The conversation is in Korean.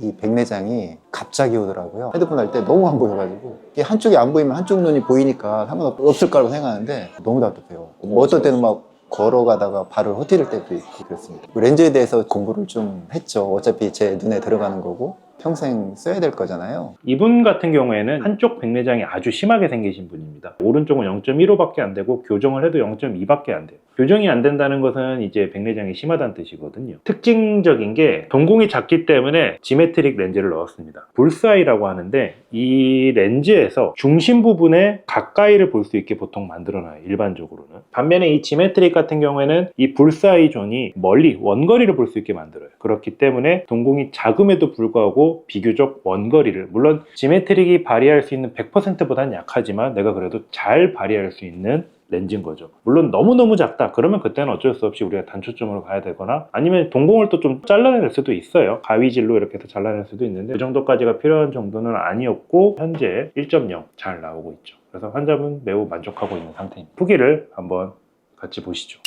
이 백내장이 갑자기 오더라고요. 헤드폰 할 때 너무 안 보여가지고 이게 한쪽이 안 보이면 한쪽 눈이 보이니까 상관없을 거라고 생각하는데 너무 답답해요. 뭐 어떤 때는 막 걸어가다가 발을 헛디딜 때도 있고 그렇습니다. 렌즈에 대해서 공부를 좀 했죠. 어차피 제 눈에 들어가는 거고 평생 써야 될 거잖아요. 이분 같은 경우에는 한쪽 백내장이 아주 심하게 생기신 분입니다. 오른쪽은 0.15밖에 안 되고 교정을 해도 0.2밖에 안 돼요. 교정이 안 된다는 것은 이제 백내장이 심하다는 뜻이거든요. 특징적인 게 동공이 작기 때문에 지메트릭 렌즈를 넣었습니다. 불사이라고 하는데 이 렌즈에서 중심 부분에 가까이를 볼 수 있게 보통 만들어놔요. 일반적으로는. 반면에 이 지메트릭 같은 경우에는 이 불사이 존이 멀리 원거리를 볼 수 있게 만들어요. 그렇기 때문에 동공이 작음에도 불구하 고 비교적 원거리를 물론 지메트릭이 발휘할 수 있는 100%보다는 약하지만 내가 그래도 잘 발휘할 수 있는 렌즈인 거죠. 물론 너무너무 작다. 그러면 그때는 어쩔 수 없이 우리가 단초점으로 가야 되거나 아니면 동공을 또 좀 잘라낼 수도 있어요. 가위질로 이렇게 해서 잘라낼 수도 있는데 그 정도까지가 필요한 정도는 아니었고 현재 1.0 잘 나오고 있죠. 그래서 환자분 매우 만족하고 있는 상태입니다. 후기를 한번 같이 보시죠.